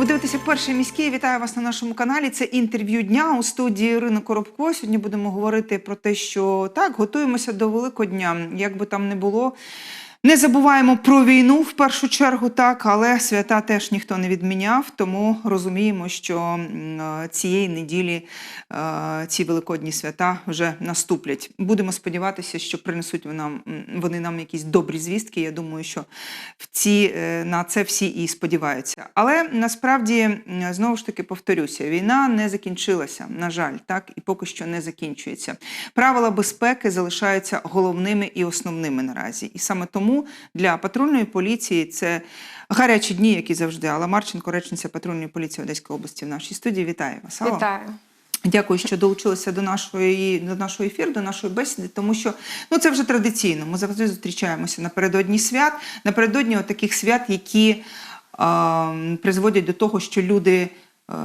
Ви дивитеся перший міський. Вітаю вас на нашому каналі. Це інтерв'ю дня у студії Ірина Коробко. Сьогодні будемо говорити про те, що так, готуємося до Великодня. Як би там не було. Не забуваємо про війну в першу чергу, так, але свята теж ніхто не відміняв, тому розуміємо, що цієї неділі е, ці великодні свята вже наступлять. Будемо сподіватися, що принесуть нам, вони нам якісь добрі звістки. Я думаю, що в ці, е, на це всі і сподіваються. Але насправді, знову ж таки, повторюся, війна не закінчилася, на жаль, так і поки що не закінчується. Правила безпеки залишаються головними і основними наразі. І саме тому для патрульної поліції це гарячі дні, як і завжди. Алла Марченко, речниця патрульної поліції Одеської області в нашій студії. Вітаю вас. Алла. Вітаю. Дякую, що долучилися до нашої до нашого ефіру, до нашої бесіди, тому що ну це вже традиційно. Ми завжди зустрічаємося напередодні свят, напередодні таких свят, які е, призводять до того, що люди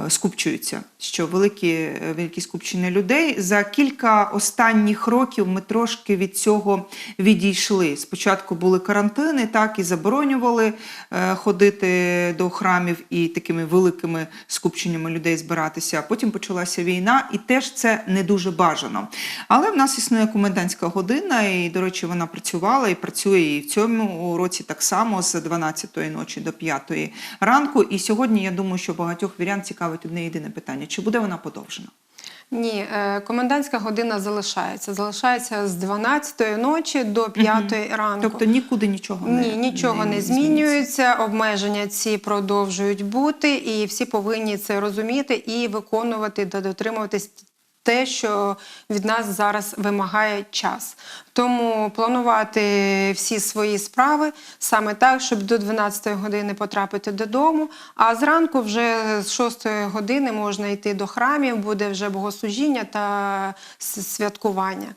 скупчуються, що великі, е, великі скупчення людей. За кілька останніх років ми трошки від цього відійшли. Спочатку були карантини, так і заборонювали е, ходити до храмів і такими великими скупченнями людей збиратися. Потім почалася війна, і теж це не дуже бажано. Але в нас існує комендантська година, і, до речі, вона працювала і працює і в цьому році так само з 12-ї ночі до 5-ї ранку. І сьогодні я думаю, що багатьох вірян цікавить одне єдине питання: чи буде вона подовжена? Ні, е, комендантська година залишається. Залишається з 12-ї ночі до 5-ї ранку. Тобто нікуди нічого не Ні, нічого не, змінюється. Обмеження ці продовжують бути, і всі повинні це розуміти і виконувати та дотримуватись те, що від нас зараз вимагає час. Тому планувати всі свої справи саме так, щоб до 12 години потрапити додому. А зранку вже з 6 години можна йти до храмів, буде вже богослужіння та святкування.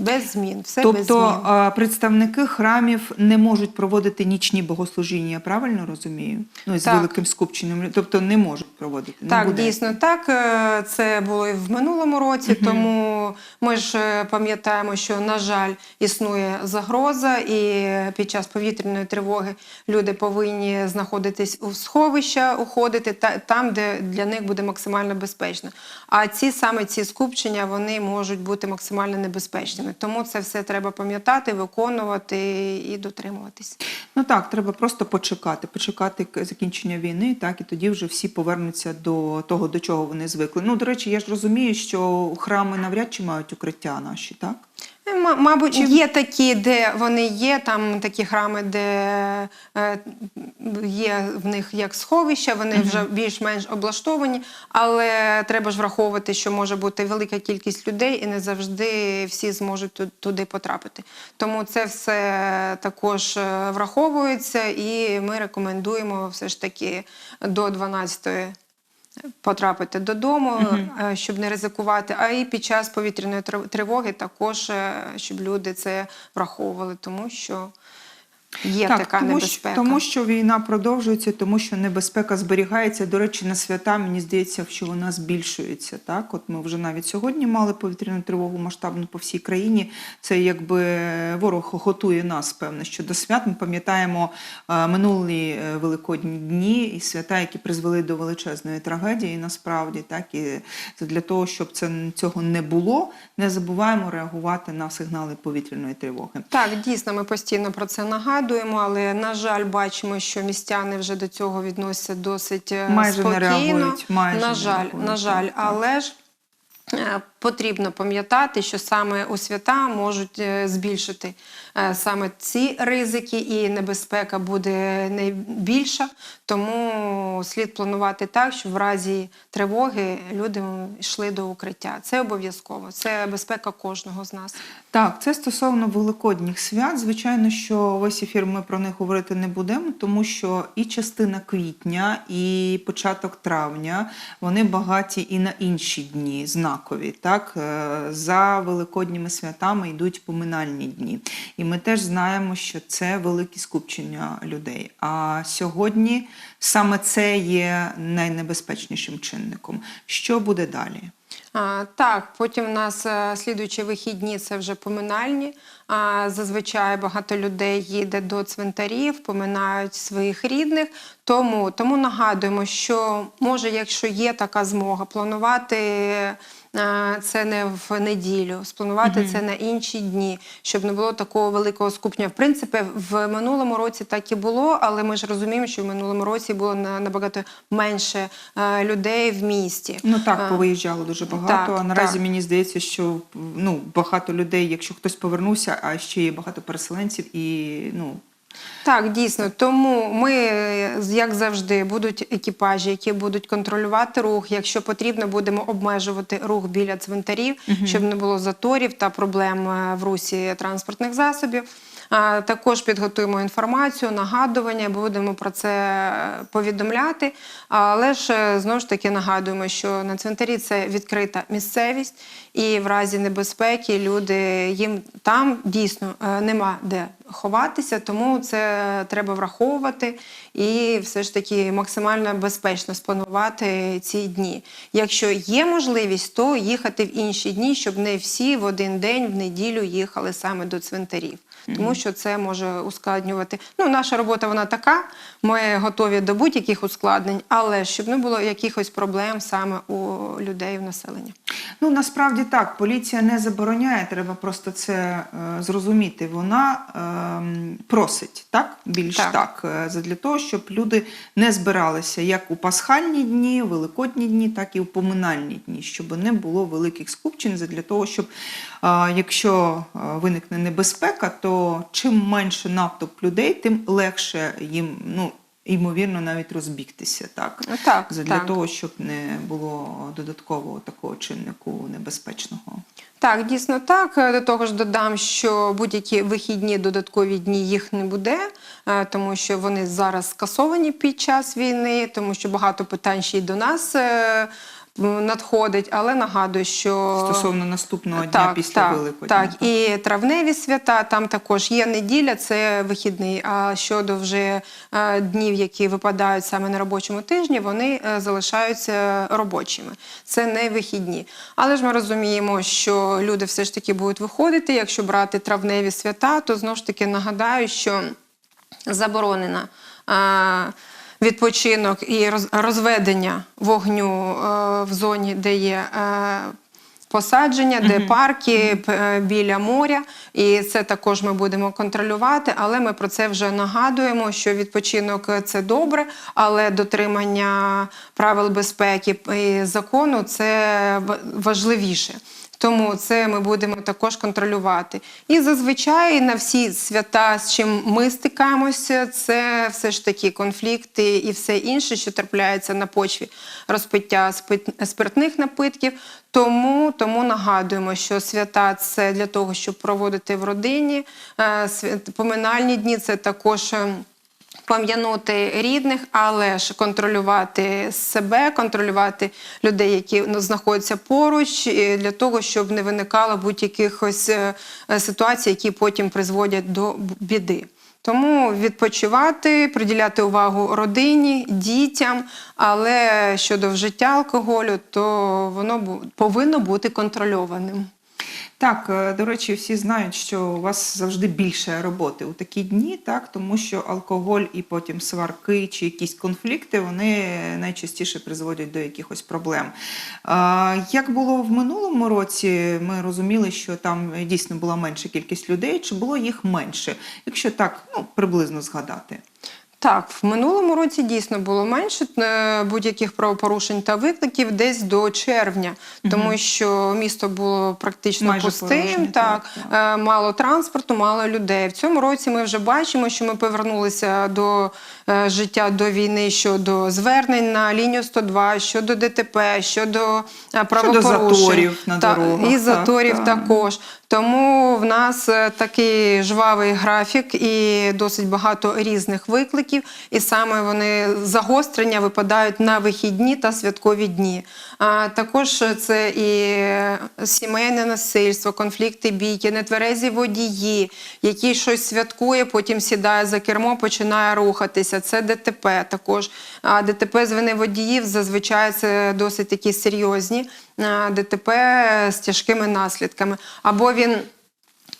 Без змін, все без змін. Тобто представники храмів не можуть проводити нічні богослужіння, я правильно розумію? Ну, з Так. великим скупченням, тобто не можуть проводити. не Так, буде. дійсно так. Е, Це було і в минулому році, тому ми ж е, пам'ятаємо, що, на жаль, існує загроза, і під час повітряної тривоги люди повинні знаходитись у сховища, уходити та- там, де для них буде максимально безпечно. А ці саме ці скупчення вони можуть бути максимально небезпечними. Тому це все треба пам'ятати, виконувати і дотримуватись. Ну так, треба просто почекати, почекати закінчення війни, так і тоді вже всі повернуться до того, до чого вони звикли. Ну, до речі, я ж розумію, що храми навряд чи мають укриття наші, так? Е, ма- Мабуть, є такі, де вони є, там такі храми, де е, є в них як сховища, вони вже більш-менш облаштовані, але треба ж враховувати, що може бути велика кількість людей і не завжди всі зможуть туди потрапити. Тому це все також е, враховується, і ми рекомендуємо все ж таки до 12 потрапити додому, угу. щоб не ризикувати. А і під час повітряної тривоги також, е, щоб люди це враховували, тому що є така тому, небезпека. Тому що війна продовжується, тому що небезпека зберігається. До речі, на свята мені здається, що вона збільшується. Так, от ми вже навіть сьогодні мали повітряну тривогу масштабну по всій країні. Це якби ворог готує нас, певне, що до свят. Ми пам'ятаємо е, минулі е, великодні дні і свята, які призвели до величезної трагедії. Насправді, так і це для того, щоб це цього не було, не забуваємо реагувати на сигнали повітряної тривоги. Так, дійсно, ми постійно про це нагадуємо, але на жаль, бачимо, що містяни вже до цього відносяться досить е, Майже не спокійно. реагують, майже на не жаль, реагують, на жаль, але ж. Потрібно пам'ятати, що саме у свята можуть е, збільшити е, саме ці ризики, і небезпека буде найбільша. Тому слід планувати так, щоб в разі тривоги люди йшли до укриття. Це обов'язково. Це безпека кожного з нас. Так, це стосовно великодніх свят. Звичайно, що весь ефір ми про них говорити не будемо, тому що і частина квітня, і початок травня вони багаті і на інші дні, знакові. Так, Е, за великодніми святами йдуть поминальні дні. І ми теж знаємо, що це великі скупчення людей. А сьогодні саме це є найнебезпечнішим чинником. Що буде далі? А, так, потім у нас е, слідуючі вихідні це вже поминальні. А, зазвичай багато людей їде до цвинтарів, поминають своїх рідних. Тому, тому нагадуємо, що може, якщо є така змога, планувати це не в неділю, спланувати це на інші дні, щоб не було такого великого скупня. В принципі, в минулому році так і було, але ми ж розуміємо, що в минулому році було на- набагато менше е, людей в місті. Ну так, повиїжджало дуже багато. так, а наразі так. мені здається, що ну багато людей, якщо хтось повернувся, а ще є багато переселенців, і ну Так, дійсно. Тому ми, як завжди, будуть екіпажі, які будуть контролювати рух. Якщо потрібно, будемо обмежувати рух біля цвинтарів, щоб не було заторів та проблем е, в русі транспортних засобів. Також підготуємо інформацію, нагадування, будемо про це повідомляти. Але ж е, знову ж таки нагадуємо, що на цвинтарі це відкрита місцевість, і в разі небезпеки люди їм там дійсно е, нема де ховатися, тому це треба враховувати і все ж таки максимально безпечно спланувати ці дні. Якщо є можливість, то їхати в інші дні, щоб не всі в один день в неділю їхали саме до цвинтарів. Тому що це може ускладнювати. Ну, наша робота вона така. Ми готові до будь-яких ускладнень, але щоб не було якихось проблем саме у людей, у населення. Ну насправді так, поліція не забороняє, треба просто це е, зрозуміти. Вона ем, просить так більш так, Так. е, задля того, щоб люди не збиралися як у пасхальні дні, великодні дні, так і у поминальні дні, щоб не було великих скупчень, задля того, щоб е, якщо е, виникне небезпека, то чим менше натовп людей, тим легше їм ну. Ймовірно, навіть розбігтися, так? Так, для так. того, щоб не було додаткового такого чиннику небезпечного. Так, дійсно так. До того ж додам, що будь-які вихідні додаткові дні їх не буде, е, тому що вони зараз скасовані під час війни, тому що багато питань ще й до нас е, надходить. Але нагадую, що Стосовно наступного дня після так, Великодня. Так, і травневі свята, там також є неділя, це вихідний. А щодо вже е, днів, які випадають саме на робочому тижні, вони е, залишаються робочими. Це не вихідні. Але ж ми розуміємо, що люди все ж таки будуть виходити. Якщо брати травневі свята, то знову ж таки нагадаю, що заборонена. Відпочинок і розведення вогню е, в зоні, де є е, посадження, де парки е, біля моря. І це також ми будемо контролювати. Але ми про це вже нагадуємо, що відпочинок це добре, але дотримання правил безпеки і закону це важливіше. Тому це ми будемо також контролювати. І зазвичай на всі свята, з чим ми стикаємося, це все ж таки конфлікти і все інше, що трапляється на почві розпиття спиртних напитків. Тому, тому нагадуємо, що свята це для того, щоб проводити в родині. Е, Поминальні дні це також. Пам'янути рідних, але ж контролювати себе, контролювати людей, які ну, знаходяться поруч, для того, щоб не виникало будь-яких ось, е, е, ситуацій, які потім призводять до біди. Тому відпочивати, приділяти увагу родині, дітям, але щодо вжиття алкоголю, то воно повинно бути контрольованим. Так, е, до речі, всі знають, що у вас завжди більше роботи у такі дні, так, тому що алкоголь і потім сварки чи якісь конфлікти вони найчастіше призводять до якихось проблем. Як було в минулому році, ми розуміли, що там дійсно була менша кількість людей, чи було їх менше? Якщо так, ну приблизно згадати. Так, в минулому році дійсно було менше е, будь-яких правопорушень та викликів десь до червня, тому що місто було практично Майже пустим, так, так, е, мало транспорту, мало людей. В цьому році ми вже бачимо, що ми повернулися до е, життя до війни щодо звернень на лінію 102, щодо ДТП, щодо правопорушень. заторів на Та- дорогах, І так, заторів так. також. Тому в нас е, такий жвавий графік і досить багато різних викликів. і саме вони загострення випадають на вихідні та святкові дні. А також це і сімейне насильство, конфлікти бійки, нетверезі водії, які щось святкує, потім сідає за кермо, починає рухатися. Це ДТП також. А ДТП з вини водіїв зазвичай це досить такі серйозні ДТП з тяжкими наслідками. Або він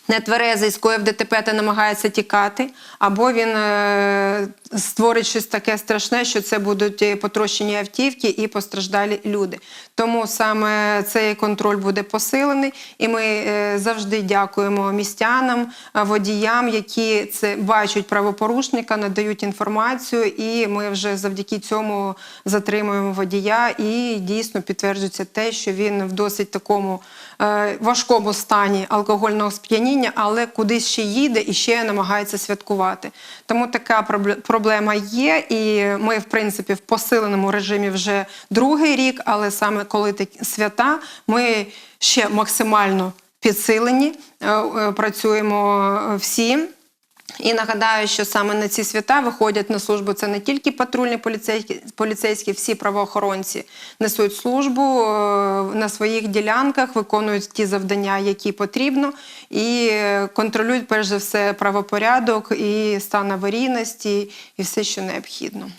нетверезий, скоїв ДТП та намагається тікати, або він е, створить щось таке страшне, що це будуть і потрощені автівки і постраждалі люди. Тому саме цей контроль буде посилений, і ми е, завжди дякуємо містянам, е, водіям, які це бачать правопорушника, надають інформацію, і ми вже завдяки цьому затримуємо водія. І дійсно підтверджується те, що він в досить такому е, важкому стані алкогольного сп'яніння, але кудись ще їде і ще намагається святкувати. Тому така проблема є, і ми, в принципі, в посиленому режимі вже другий рік, але саме коли такі свята, ми ще максимально підсилені, е, е, працюємо е, всі. І нагадаю, що саме на ці свята виходять на службу це не тільки патрульні поліцейські, поліцейські всі правоохоронці несуть службу е, на своїх ділянках, виконують ті завдання, які потрібно, і е, контролюють перш за все правопорядок і стан аварійності, і все, що необхідно.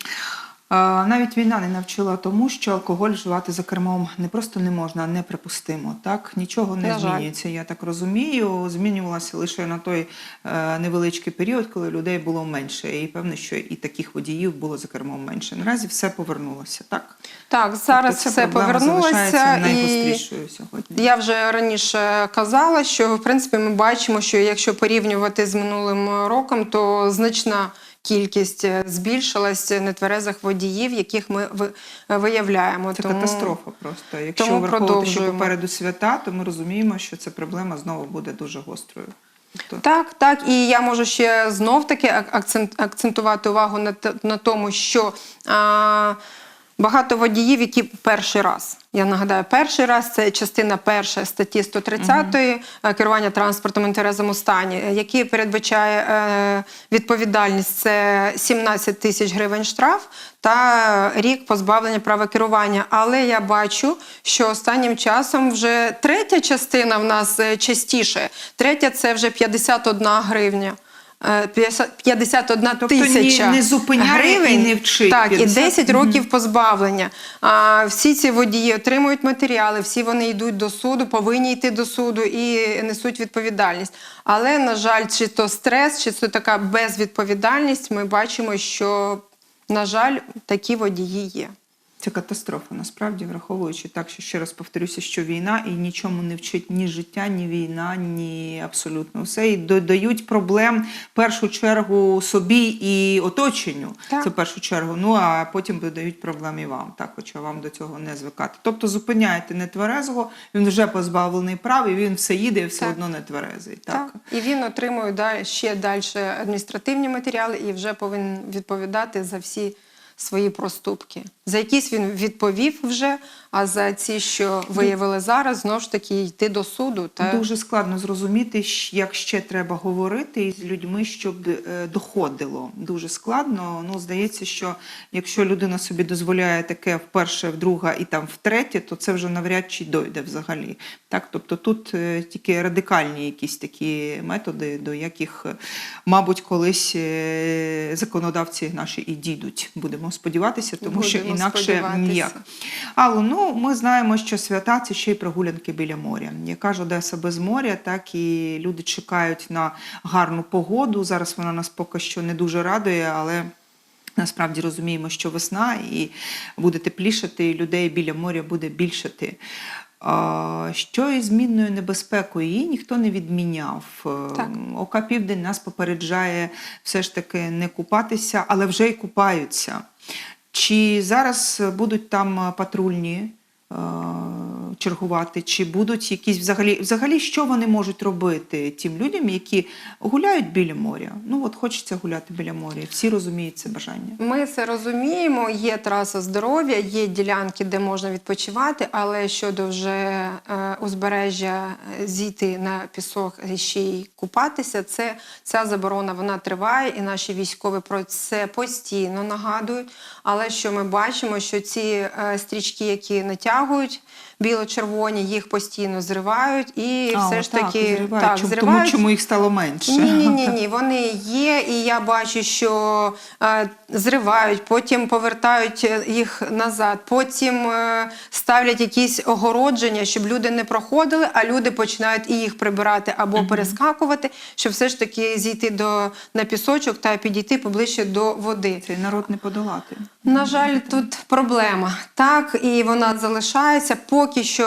Навіть війна не навчила тому, що алкоголь вживати за кермом не просто не можна, а неприпустимо. Так нічого не змінюється. Я так розумію. Змінювалося лише на той е, невеличкий період, коли людей було менше, і певно, що і таких водіїв було за кермом менше. Наразі все повернулося, так Так, зараз Тобто все повернулося і сьогодні. Я вже раніше казала, що в принципі ми бачимо, що якщо порівнювати з минулим роком, то значна кількість е, збільшилась нетверезих водіїв, яких ми ви- виявляємо. Це Тому- катастрофа просто. Якщо тому враховувати, що попереду свята, то ми розуміємо, що ця проблема знову буде дуже гострою. Тобто Так, так, і я можу ще знов таки ак- акцент, акцентувати увагу на, на тому, що а, багато водіїв, які перший раз. Я нагадаю, перший раз це частина перша статті 130 е, керування транспортом в інтерезному стані, е, який передбачає е, відповідальність це 17 тисяч гривень штраф та рік позбавлення права керування. Але я бачу, що останнім часом вже третя частина в нас е, частіше. Третя це вже 51 гривня. Е, 50 51 Тобто ні- тисяча не зупиняє гривень. і не вчить. Так, і 50 10 років позбавлення. А, всі ці водії отримують матеріали, всі вони йдуть до суду, повинні йти до суду і несуть відповідальність. Але, на жаль, чи то стрес, чи це така безвідповідальність, ми бачимо, що, на жаль, такі водії є. Це катастрофа, насправді, враховуючи так, що ще раз повторюся, що війна і нічому не вчить ні життя, ні війна, ні абсолютно все. І додають проблем в першу чергу собі і оточенню. Так. Це в першу чергу. Ну а потім додають проблем і вам, так, хоча вам до цього не звикати. Тобто зупиняєте нетверезого, він вже позбавлений прав, і він все їде, і все Так. одно нетверезий. Так. Так. І він отримує ще далі адміністративні матеріали і вже повинен відповідати за всі свої проступки. За якісь він відповів вже, а за ці, що виявили зараз, знову ж таки йти до суду. Та... Дуже складно зрозуміти, як ще треба говорити із людьми, щоб е, доходило. Дуже складно. Ну, здається, що якщо людина собі дозволяє таке вперше, вдруге і там втретє, то це вже навряд чи дойде взагалі. Так, тобто тут е, тільки радикальні якісь такі методи, до яких, е, мабуть, колись законодавці наші і дійдуть. Будемо сподіватися, тому що інакше ніяк. Алло, ну ми знаємо, що свята це ще й прогулянки біля моря. Яка ж Одеса без моря, так і люди чекають на гарну погоду. Зараз вона нас поки що не дуже радує, але. Насправді розуміємо, що весна і буде теплішати, і людей біля моря буде більшати. Що із змінною небезпекою її ніхто не відміняв. Так. Ока Південь нас попереджає все ж таки не купатися, але вже й купаються. Чи зараз будуть там патрульні чергувати? Чи будуть якісь взагалі, взагалі, що вони можуть робити тим людям, які гуляють біля моря? Ну от хочеться гуляти біля моря. Всі розуміють це бажання. Ми це розуміємо. Є траса здоров'я, є ділянки, де можна відпочивати, але щодо вже е, узбережжя е, зійти на пісок і ще й купатися, це ця заборона вона триває, і наші військові про це постійно нагадують. Але що ми бачимо, що ці е, стрічки, які натягують біло-червоні, їх постійно зривають, і А, все ж отак, таки зривають. так, Чому- зривають. Тому чому їх стало менше? Ні, ні, ні, ні. Вони є, і я бачу, що е, зривають, потім повертають е, їх назад, потім е, ставлять якісь огородження, щоб люди не проходили, а люди починають і їх прибирати або перескакувати, щоб все ж таки зійти до на пісочок та підійти поближче до води. Цей народ не подолати. На жаль, тут проблема. Так, і вона залишається. Поки що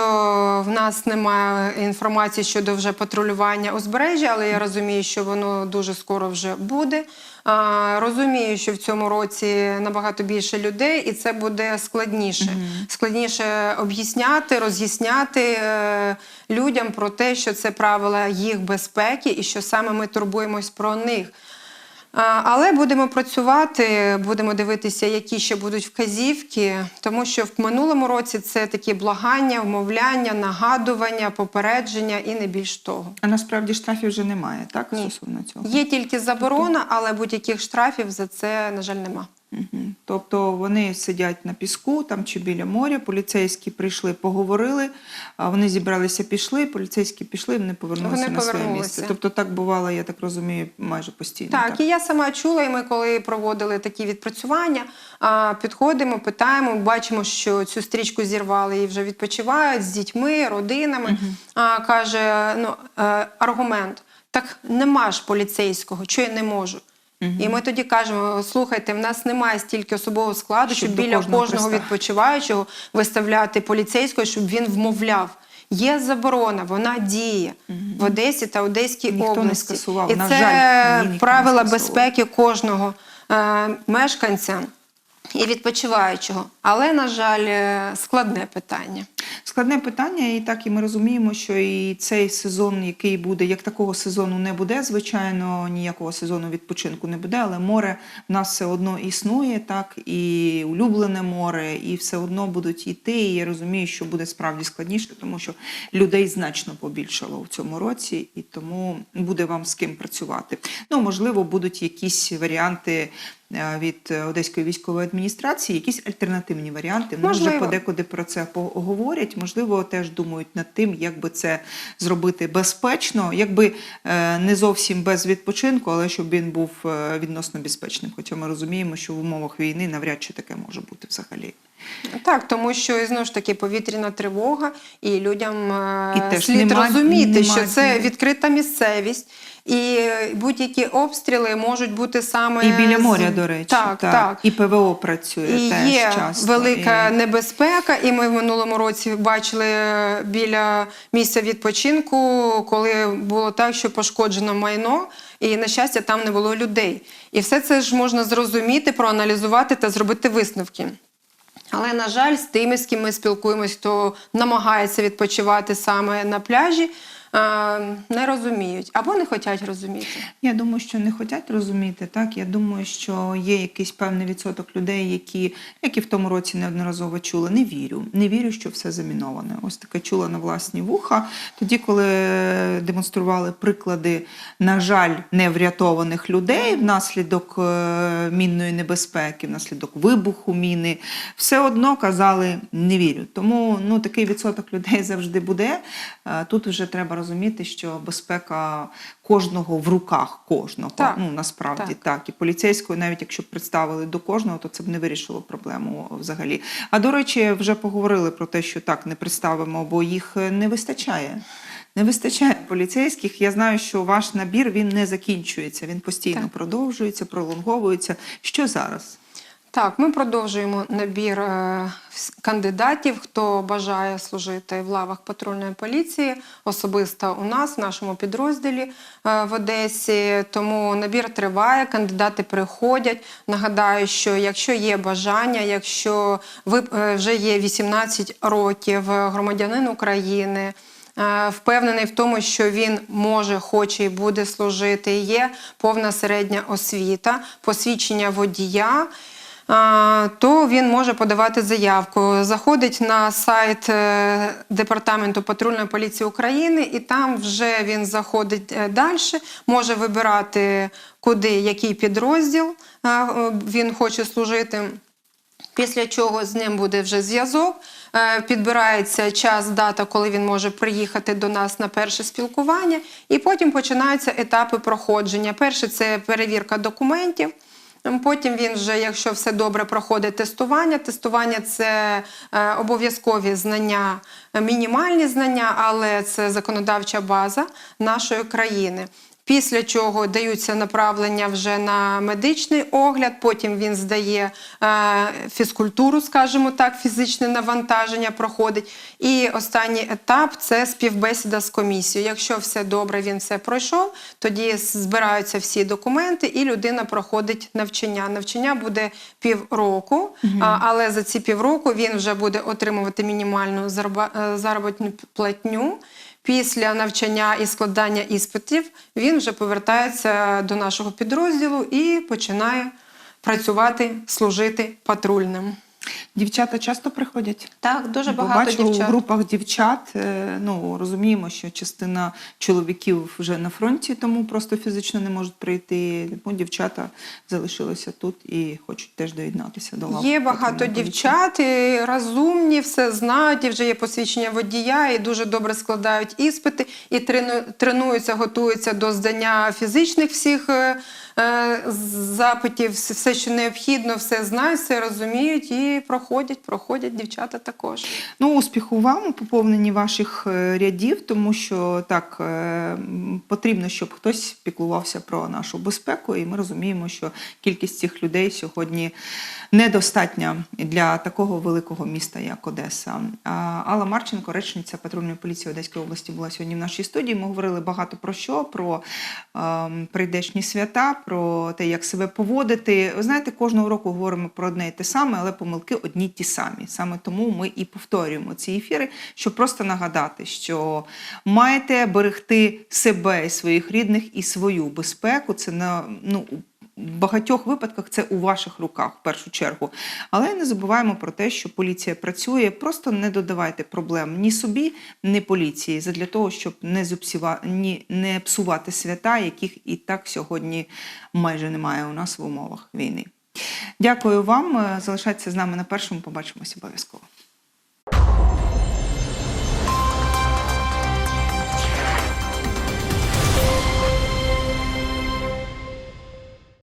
в нас немає інформації щодо вже патрулювання узбережжя, але я розумію, що воно дуже скоро вже буде. А, розумію, що в цьому році набагато більше людей, і це буде складніше. Складніше об'ясняти, роз'ясняти е, людям про те, що це правила їх безпеки і що саме ми турбуємось про них. Але будемо працювати, будемо дивитися, які ще будуть вказівки, тому що в минулому році це такі благання, вмовляння, нагадування, попередження і не більш того. А насправді штрафів вже немає, так? Ні. Стосовно цього. Є тільки заборона, але будь-яких штрафів за це, на жаль, нема. Мгм. Тобто вони сидять на піску там чи біля моря, поліцейські прийшли, поговорили, а вони зібралися, пішли, поліцейські пішли, вони повернулися Вони на своє місце. Тобто так бувало, я так розумію, майже постійно. Так, і я сама чула, і ми коли проводили такі відпрацювання, підходимо, питаємо, бачимо, що цю стрічку зірвали і вже відпочивають з дітьми, родинами. А, каже, ну, е, аргумент: так нема ж поліцейського, що я не можу. І ми тоді кажемо: слухайте, в нас немає стільки особового складу, Щоб щоб, біля кожного кожного відпочиваючого виставляти поліцейського, щоб він вмовляв. Є заборона, вона діє в Одесі та Одеській Ніхто не області. скасував, І на це жаль, не правила безпеки кожного е, мешканця і відпочиваючого. Але, на жаль, е, складне питання. Складне питання, і так і ми розуміємо, що і цей сезон, який буде, як такого сезону не буде, звичайно, ніякого сезону відпочинку не буде, але море в нас все одно існує, так, і улюблене море, і все одно будуть йти. І я розумію, що буде справді складніше, тому що людей значно побільшало в цьому році, і тому буде вам з ким працювати. Ну, можливо, будуть якісь варіанти. е, Від Одеської військової адміністрації якісь альтернативні варіанти. Вони вже Можливо. подекуди про це поговорять. Можливо, теж думають над тим, як би це зробити безпечно, якби е, не зовсім без відпочинку, але щоб він був е, відносно безпечним. Хоча ми розуміємо, що в умовах війни навряд чи таке може бути взагалі. Так, тому що і знову ж таки повітряна тривога, і людям е, І теж слід нема- розуміти, нема що це відкрита місцевість, і будь-які обстріли можуть бути саме І біля моря, до речі, так, так. і ПВО працює І теж є часто. велика І- небезпека, і ми в минулому році бачили біля місця відпочинку, коли було так, що пошкоджено майно, і на щастя, там не було людей. І все це ж можна зрозуміти, проаналізувати та зробити висновки. Але, на жаль, з тими, з ким ми спілкуємось, хто намагається відпочивати саме на пляжі, не розуміють або не хочуть розуміти. Я думаю, що не хочуть розуміти. Так, я думаю, що є якийсь певний відсоток людей, які, які в тому році неодноразово чули. Не вірю, не вірю, що все заміноване. Ось таке чула на власні вуха. Тоді, коли демонстрували приклади, на жаль, неврятованих людей внаслідок е, мінної небезпеки, внаслідок вибуху міни, все одно казали не вірю. Тому ну такий відсоток людей завжди буде. Е, Тут вже треба розуміти, що безпека кожного в руках кожного. Так. Ну насправді Так. так. І поліцейського, навіть якщо б представили до кожного, то це б не вирішило проблему взагалі. А до речі, вже поговорили про те, що так не представимо, бо їх е, не вистачає. Не вистачає поліцейських. Я знаю, що ваш набір він не закінчується, він постійно Так. продовжується, пролонговується. Що зараз? Так, ми продовжуємо набір е, кандидатів, хто бажає служити в лавах патрульної поліції, особисто у нас, в нашому підрозділі е, в Одесі. Тому набір триває, кандидати приходять. Нагадаю, що якщо є бажання, якщо ви е, вже є 18 років громадянин України. Впевнений в тому, що він може, хоче і буде служити. Є повна середня освіта, посвідчення водія. То він може подавати заявку. Заходить на сайт е, Департаменту патрульної поліції України, і там вже він заходить далі, може вибирати, куди який підрозділ е, е, він хоче служити. Після чого з ним буде вже зв'язок. Е, Підбирається час, дата, коли він може приїхати до нас на перше спілкування, і потім починаються етапи проходження. Перше це перевірка документів. Потім він вже, якщо все добре, проходить тестування. Тестування це е, обов'язкові знання, е, мінімальні знання, але це законодавча база нашої країни. Після чого даються направлення вже на медичний огляд, потім він здає е, фізкультуру, скажімо так, фізичне навантаження проходить. І останній етап це співбесіда з комісією. Якщо все добре, він все пройшов, тоді збираються всі документи, і людина проходить навчання. Навчання буде півроку, але за ці півроку він вже буде отримувати мінімальну е, заробітну платню. Після навчання і складання іспитів він вже повертається до нашого підрозділу і починає працювати, служити патрульним. Дівчата часто приходять? Так, дуже Бо багато бачу, дівчат. у групах дівчат. е, Ну розуміємо, що частина чоловіків вже на фронті, тому просто фізично не можуть прийти. Тому дівчата залишилися тут і хочуть теж доєднатися до лав. Є багато дівчат, і розумні, все знають, і вже є посвідчення водія, і дуже добре складають іспити, і трену- тренуються, готуються до здання фізичних всіх е, запитів, все- все, що необхідно, все знають, все розуміють і проходять, проходять дівчата також. Ну, успіху вам у поповненні ваших е, рядів, тому що так е, потрібно, щоб хтось піклувався про нашу безпеку, і ми розуміємо, що кількість цих людей сьогодні недостатня для такого великого міста, як Одеса. Алла Марченко, речниця патрульної поліції Одеської області, була сьогодні в нашій студії. Ми говорили багато про що: про ем, прийдешні свята, про те, як себе поводити. Ви знаєте, кожного року говоримо про одне і те саме, але помилки одні ті самі. Саме тому ми і повторюємо ці ефіри, щоб просто нагадати, що маєте берегти себе і своїх рідних і свою безпеку. Це на ну. Багатьох випадках це у ваших руках в першу чергу. Але не забуваємо про те, що поліція працює. Просто не додавайте проблем ні собі, ні поліції, задля того, щоб не зупсіва... ні, не псувати свята, яких і так сьогодні майже немає у нас в умовах війни. Дякую вам. Залишайтеся з нами на першому. Побачимось обов'язково.